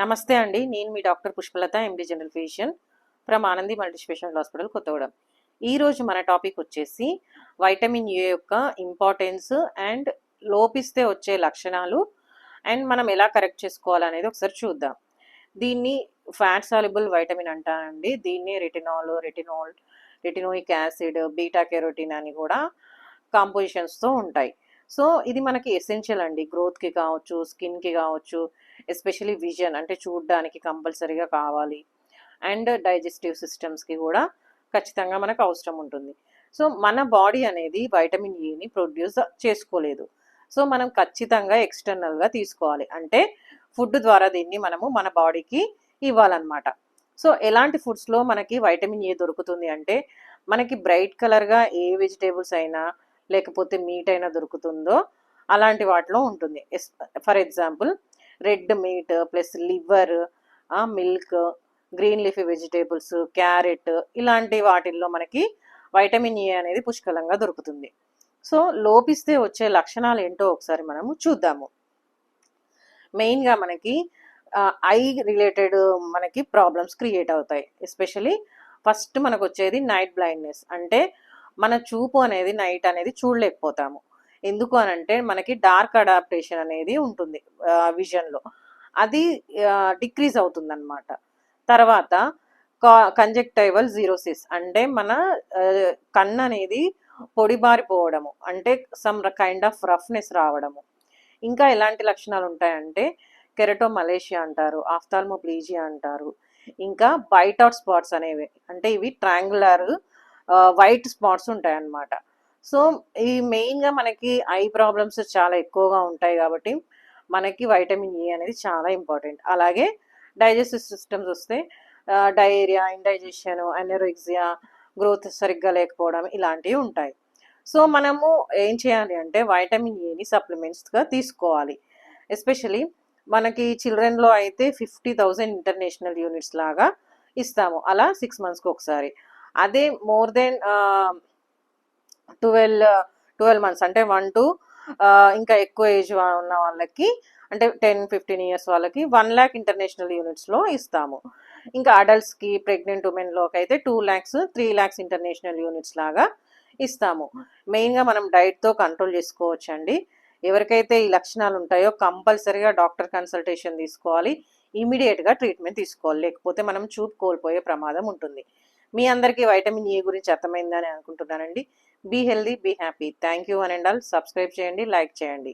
నమస్తే అండి. నేను మీ doctor Pushpalatha MD general physician from Anandi multi hospital Kothagudem. ఈరోజు మన టాపిక్ వచ్చేసి వైటమిన్ ఏ యొక్క ఇంపార్టెన్స్ అండ్ లోపిస్తే వచ్చే లక్షణాలు అండ్ మనం ఎలా కరెక్ట్ చేసుకోవాలనేది ఒకసారి చూద్దాం. దీన్ని ఫ్యాట్ సాల్యుబుల్ వైటమిన్ అంటారండి దీన్ని retinol retinol retinoic acid beta carotene అని కూడా కాంపోజిషన్స్తో ఉంటాయి. సో ఇది మనకి ఎసెన్షియల్ అండి. గ్రోత్కి కావచ్చు స్కిన్కి కావచ్చు ఎస్పెషలీ విజన్ అంటే చూడడానికి కంపల్సరీగా కావాలి. అండ్ డైజెస్టివ్ సిస్టమ్స్కి కూడా ఖచ్చితంగా మనకు అవసరం ఉంటుంది. సో మన బాడీ అనేది వైటమిన్ e ఏని ప్రొడ్యూస్ చేసుకోలేదు. సో మనం ఖచ్చితంగా ఎక్స్టర్నల్గా తీసుకోవాలి. అంటే ఫుడ్ ద్వారా దీన్ని మనము మన బాడీకి ఇవ్వాలన్నమాట. సో ఎలాంటి ఫుడ్స్లో మనకి వైటమిన్ ఏ దొరుకుతుంది అంటే మనకి బ్రైట్ కలర్గా ఏ వెజిటేబుల్స్ అయినా లేకపోతే మీట్ అయినా దొరుకుతుందో అలాంటి వాటిలో ఉంటుంది. For example red meat plus liver milk green leafy vegetables carrot ఇలాంటి వాటిల్లో మనకి వైటమిన్ ఏ అనేది పుష్కలంగా దొరుకుతుంది. సో లోపిస్తే వచ్చే లక్షణాలు ఏంటో ఒకసారి మనము చూద్దాము. మెయిన్గా మనకి ఐ రిలేటెడ్ మనకి ప్రాబ్లమ్స్ క్రియేట్ అవుతాయి. ఎస్పెషలీ ఫస్ట్ మనకు వచ్చేది నైట్ బ్లైండ్నెస్. అంటే మన చూపు అనేది నైట్ అనేది చూడలేకపోతాము. ఎందుకు అని అంటే మనకి డార్క్ అడాప్టేషన్ అనేది ఉంటుంది విజన్లో. అది డిక్రీజ్ అవుతుంది అనమాట తర్వాత కంజెక్టైవల్ జీరోసిస్ అంటే మన కన్ను అనేది పొడిబారిపోవడము అంటే సమ్ కైండ్ ఆఫ్ రఫ్నెస్ రావడము. ఇంకా ఎలాంటి లక్షణాలు ఉంటాయంటే కెరటో మలేషియా అంటారు ఆఫ్థాల్మోప్లీజియా అంటారు ఇంకా బైట్ అవుట్ స్పాట్స్ అనేవి అంటే ఇవి ట్రాంగులర్ వైట్ స్పాట్స్ ఉంటాయి అన్నమాట సో ఈ మెయిన్గా మనకి ఐ ప్రాబ్లమ్స్ చాలా ఎక్కువగా ఉంటాయి కాబట్టి మనకి వైటమిన్ ఏ అనేది చాలా ఇంపార్టెంట్. అలాగే డైజెస్టివ్ సిస్టమ్స్ వస్తే డయేరియా ఇండైజెషన్ అనెరోక్సియా గ్రోత్ సరిగ్గా లేకపోవడం ఇలాంటివి ఉంటాయి. సో మనము ఏం చేయాలి అంటే వైటమిన్ ఏని సప్లిమెంట్స్గా తీసుకోవాలి. ఎస్పెషలీ మనకి చిల్డ్రన్లో అయితే ఫిఫ్టీ థౌజండ్ ఇంటర్నేషనల్ యూనిట్స్ లాగా ఇస్తాము. అలా సిక్స్ మంత్స్కి ఒకసారి. అదే more than twelve twelve months అంటే వన్ టు ఇంకా ఎక్కువ ఏజ్ ఉన్న వాళ్ళకి అంటే టెన్ ఫిఫ్టీన్ ఇయర్స్ వాళ్ళకి వన్ ల్యాక్ ఇంటర్నేషనల్ యూనిట్స్లో ఇస్తాము. ఇంకా అడల్ట్స్కి ప్రెగ్నెంట్ ఉమెన్లోకి అయితే two lakhs three lakhs international units లాగా ఇస్తాము. మెయిన్గా మనం డైట్తో కంట్రోల్ చేసుకోవచ్చు అండి ఎవరికైతే ఈ లక్షణాలు ఉంటాయో కంపల్సరీగా డాక్టర్ కన్సల్టేషన్ తీసుకోవాలి. ఇమీడియట్గా ట్రీట్మెంట్ తీసుకోవాలి. లేకపోతే మనం చూపు కోల్పోయే ప్రమాదం ఉంటుంది. మీ అందరికీ వైటమిన్ ఏ గురించి అర్థమైందని అనుకుంటున్నానండి. Be healthy be happy. Thank you అని అండ్ ఆల్ సబ్స్క్రైబ్ చేయండి లైక్ చేయండి.